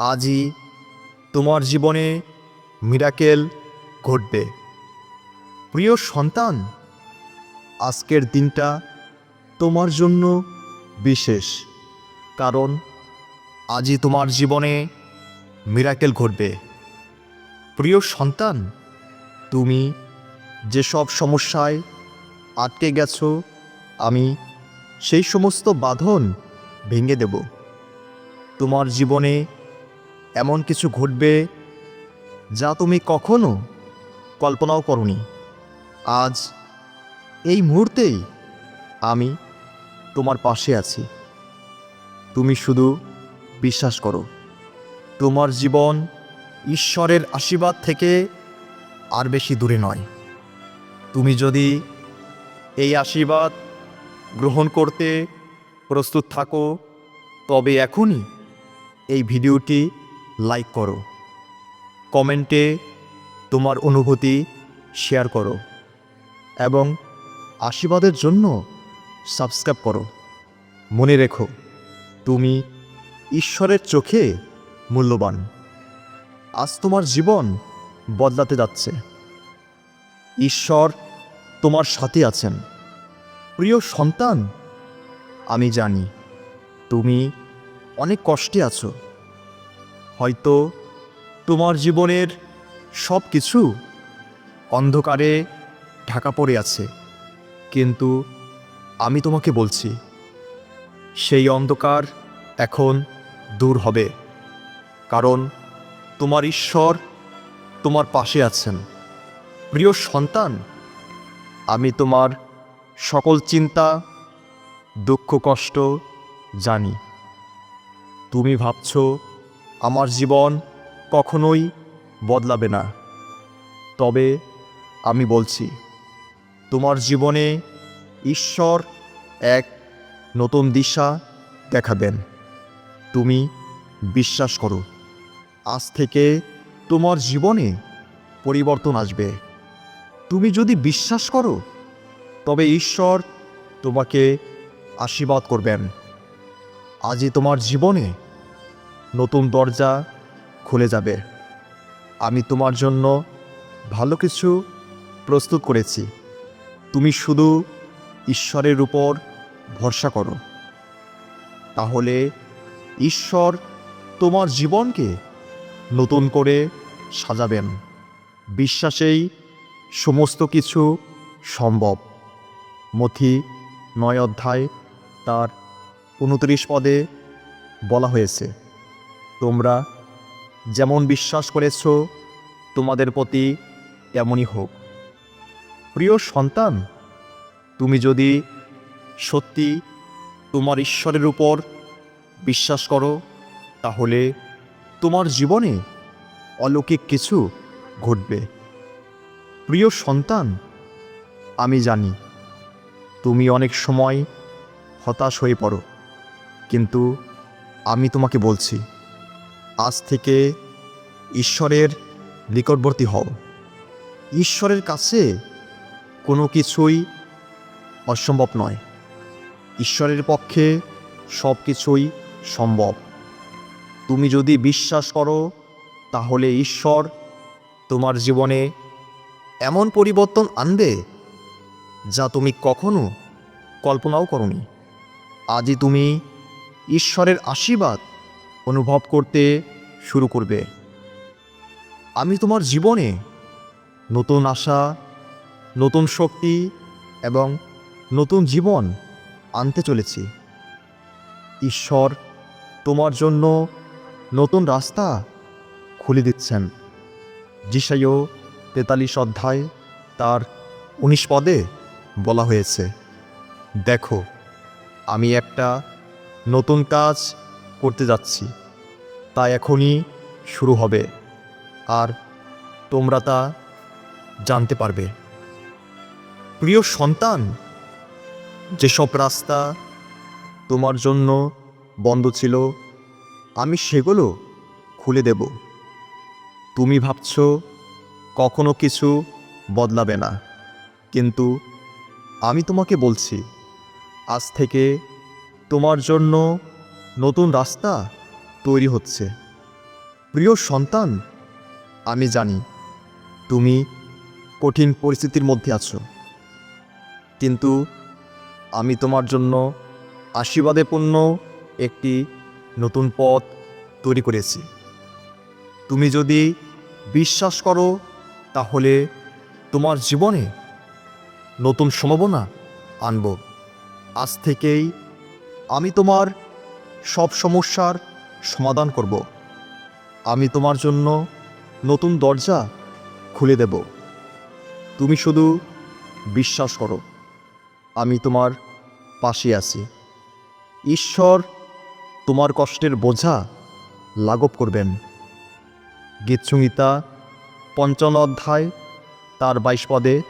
আজই তোমার জীবনে মিরাকেল ঘটবে। প্রিয় সন্তান, আজকের দিনটা তোমার জন্য বিশেষ, কারণ আজই তোমার জীবনে মিরাকেল ঘটবে। প্রিয় সন্তান, তুমি যেসব সমস্যায় আটকে গেছো, আমি সেই সমস্ত বাঁধন ভেঙে দেব। তোমার জীবনে এমন কিছু ঘটবে যা তুমি কখনো কল্পনাও করনি। আজ এই মুহূর্তেই আমি তোমার পাশে আছি। তুমি শুধু বিশ্বাস করো, তোমার জীবন ঈশ্বরের আশীর্বাদ থেকে আর বেশি দূরে নয়। তুমি যদি এই আশীর্বাদ গ্রহণ করতে প্রস্তুত থাকো, তবে এখনই এই ভিডিওটি লাইক করো। কমেন্টে তোমার অনুভূতি শেয়ার করো এবং আশীর্বাদের জন্য সাবস্ক্রাইব করো। মনে রেখো, তুমি ঈশ্বরের চোখে মূল্যবান। আজ তোমার জীবন বদলাতে যাচ্ছে। ঈশ্বর তোমার সাথে আছেন। প্রিয় সন্তান, আমি জানি তুমি অনেক কষ্টে আছো। হয়তো তোমার জীবনের সব কিছু অন্ধকারে ঢাকা পড়ে আছে। কিন্তু আমি তোমাকে বলছি, সেই অন্ধকার এখন দূর হবে, কারণ তোমার ঈশ্বর তোমার পাশে আছেন। প্রিয় সন্তান, আমি তোমার সকল চিন্তা, দুঃখ, কষ্ট জানি। তুমি ভাবছ আমার জীবন কখনোই বদলাবে না। তবে আমি বলছি, তোমার জীবনে ঈশ্বর এক নতুন দিশা দেখাবেন। তুমি বিশ্বাস করো, আজ থেকে তোমার জীবনে পরিবর্তন আসবে। তুমি যদি বিশ্বাস করো, তবে ঈশ্বর তোমাকে আশীর্বাদ করবেন। আজই তোমার জীবনে নতুন দরজা খুলে যাবে। আমি তোমার জন্য ভালো কিছু প্রস্তুত করেছি। তুমি শুধু ঈশ্বরের উপর ভরসা করো। তাহলে ঈশ্বর তোমার জীবনকে নতুন করে সাজাবেন। বিশ্বাসেই সমস্ত কিছু সম্ভব। মথি নয় অধ্যায় তার উনত্রিশ পদে বলা হয়েছে। তোমরা যেমন বিশ্বাস করেছ, তোমাদের প্রতি তেমনই হোক। প্রিয় সন্তান, তুমি যদি সত্যি তোমার ঈশ্বরের উপর বিশ্বাস করো, তাহলে তোমার জীবনে অলৌকিক কিছু ঘটবে। প্রিয় সন্তান, আমি জানি তুমি অনেক সময় হতাশ হয়ে পড়ো, কিন্তু আমি তোমাকে বলছি আজ থেকে ঈশ্বরের নিকটবর্তী হও। ঈশ্বরের কাছে কোনো কিছুই অসম্ভব নয়। ঈশ্বরের পক্ষে সব কিছুই সম্ভব। তুমি যদি বিশ্বাস করো, তাহলে ঈশ্বর তোমার জীবনে এমন পরিবর্তন আনবে যা তুমি কখনো কল্পনাও করনি। আজই তুমি ঈশ্বরের আশীর্বাদ অনুভব করতে শুরু করবে। আমি তোমার জীবনে নতুন আশা, নতুন শক্তি এবং নতুন জীবন আনতে চলেছি। ঈশ্বর তোমার জন্য নতুন রাস্তা খুলে দিচ্ছেন। যিশাইও তেতাল্লিশ অধ্যায় তার উনিশ পদে বলা হয়েছে, দেখো, আমি একটা নতুন কাজ করতে যাচ্ছি। তা এখনই শুরু হবে আর তোমরা তা জানতে পারবে। প্রিয় সন্তান, যেসব রাস্তা তোমার জন্য বন্ধ ছিল, আমি সেগুলো খুলে দেব। তুমি ভাবছ, কখনো কিছু বদলাবে না। কিন্তু আমি তোমাকে বলছি, আজ থেকে তোমার জন্য নতুন রাস্তা তৈরি হচ্ছে। প্রিয় সন্তান, আমি জানি তুমি কঠিন পরিস্থিতির মধ্যে আছো। কিন্তু আমি তোমার জন্য আশীর্বাদে পূর্ণ একটি নতুন পথ তৈরি করেছি। তুমি যদি বিশ্বাস করো, তাহলে তোমার জীবনে নতুন সম্ভাবনা আনব। আজ থেকেই আমি তোমার সব সমস্যার সমাধান করব। আমি তোমার জন্য নতুন দরজা খুলে দেব। তুমি শুধু বিশ্বাস করো, আমি তোমার পাশে আছি। ঈশ্বর তোমার কষ্টের বোঝা লাঘব করবেন। গীতসংহিতা পঞ্চান্ন অধ্যায়, তার বাইশ পদে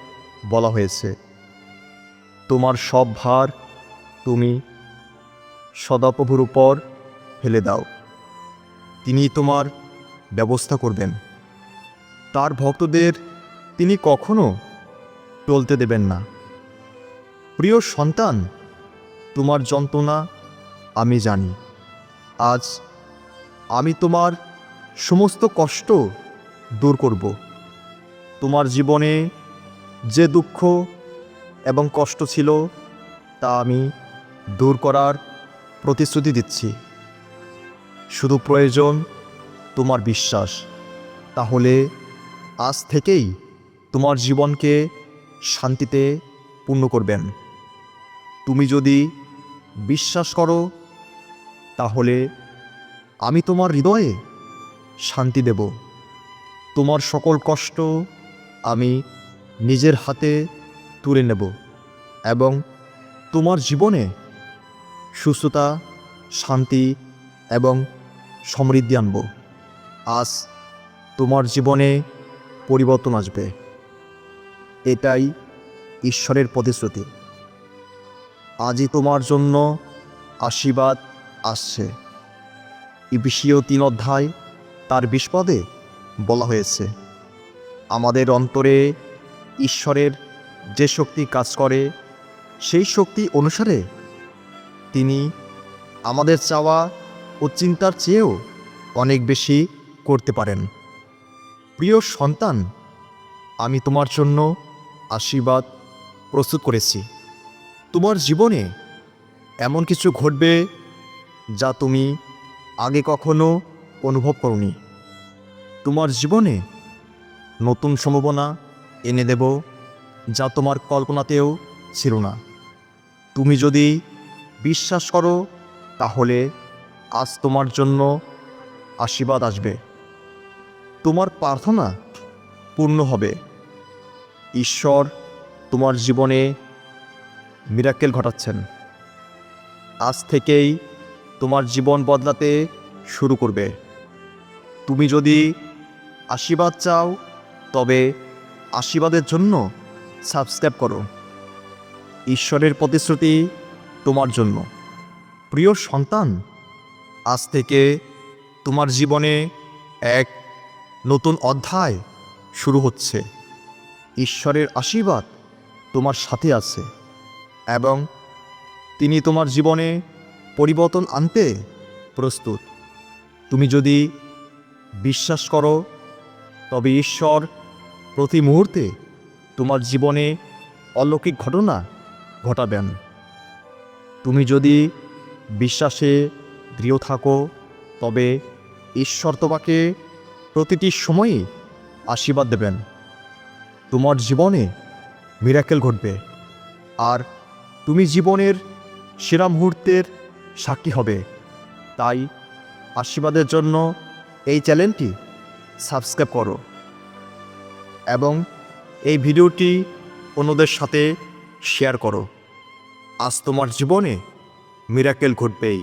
বলা হয়েছে, তোমার সব ভার তুমি সদাপ্রভুর উপর ফেলে দাও। তিনি তোমার ব্যবস্থা করবেন। তার ভক্তদের তিনি কখনো টলতে দেবেন না। প্রিয় সন্তান, তোমার যন্ত্রণা আমি জানি। আজ আমি তোমার সমস্ত কষ্ট দূর করব। তোমার জীবনে যে দুঃখ এবং কষ্ট ছিল, তা আমি দূর করার প্রতিশ্রুতি দিচ্ছি। শুধু প্রয়োজন তোমার বিশ্বাস। তাহলে আজ থেকেই তোমার জীবনকে শান্তিতে পূর্ণ করবেন। তুমি যদি বিশ্বাস করো, তাহলে আমি তোমার হৃদয়ে শান্তি দেব। তোমার সকল কষ্ট আমি নিজের হাতে তুলে নেব এবং তোমার জীবনে সুস্থতা, শান্তি এবং সমৃদ্ধি আনব। আজ তোমার জীবনে পরিবর্তন আসবে। এটাই ঈশ্বরের প্রতিশ্রুতি। আজই তোমার জন্য আশীর্বাদ আসছে। ইবিসীয় তিন অধ্যায় তার বিস্পদে বলা হয়েছে, আমাদের অন্তরে ঈশ্বরের যে শক্তি কাজ করে, সেই শক্তি অনুসারে তিনি আমাদের চাওয়া ও চিন্তার চেয়েও অনেক বেশি করতে পারেন। প্রিয় সন্তান, আমি তোমার জন্য আশীর্বাদ প্রস্তুত করেছি। তোমার জীবনে এমন কিছু ঘটবে যা তুমি আগে কখনো অনুভব করনি। তোমার জীবনে নতুন সম্ভাবনা এনে দেব যা তোমার কল্পনাতেও ছিল না। তুমি যদি বিশ্বাস করো, তাহলে আজ তোমার জন্য আশীর্বাদ আসবে। তোমার প্রার্থনা পূর্ণ হবে। ঈশ্বর তোমার জীবনে মিরাক্কেল ঘটাচ্ছেন। আজ থেকেই তোমার জীবন বদলাতে শুরু করবে। তুমি যদি আশীর্বাদ চাও, তবে আশীর্বাদের জন্য সাবস্ক্রাইব করো। ঈশ্বরের প্রতিশ্রুতি তোমার জন্য। প্রিয় সন্তান আজ থেকে তোমার জীবনে এক নতুন অধ্যায় শুরু হচ্ছে। ঈশ্বরের আশীর্বাদ তোমার সাথে আছে এবং তিনি তোমার জীবনে পরিবর্তন আনতে প্রস্তুত। তুমি যদি বিশ্বাস করো, তবে ঈশ্বর প্রতি মুহূর্তে তোমার জীবনে অলৌকিক ঘটনা ঘটাবেন। তুমি যদি বিশ্বাসে দৃঢ় থাকো, তবে ঈশ্বর তোমাকে প্রতিটি সময়ই আশীর্বাদ দেবেন। তোমার জীবনে মিরাকেল ঘটবে, আর তুমি জীবনের সেরা মুহূর্তের সাক্ষী হবে। তাই আশীর্বাদের জন্য এই চ্যানেলটি সাবস্ক্রাইব করো এবং এই ভিডিওটি অন্যদের সাথে শেয়ার করো। আজ তোমার জীবনে মিরাকেল ঘটবেই।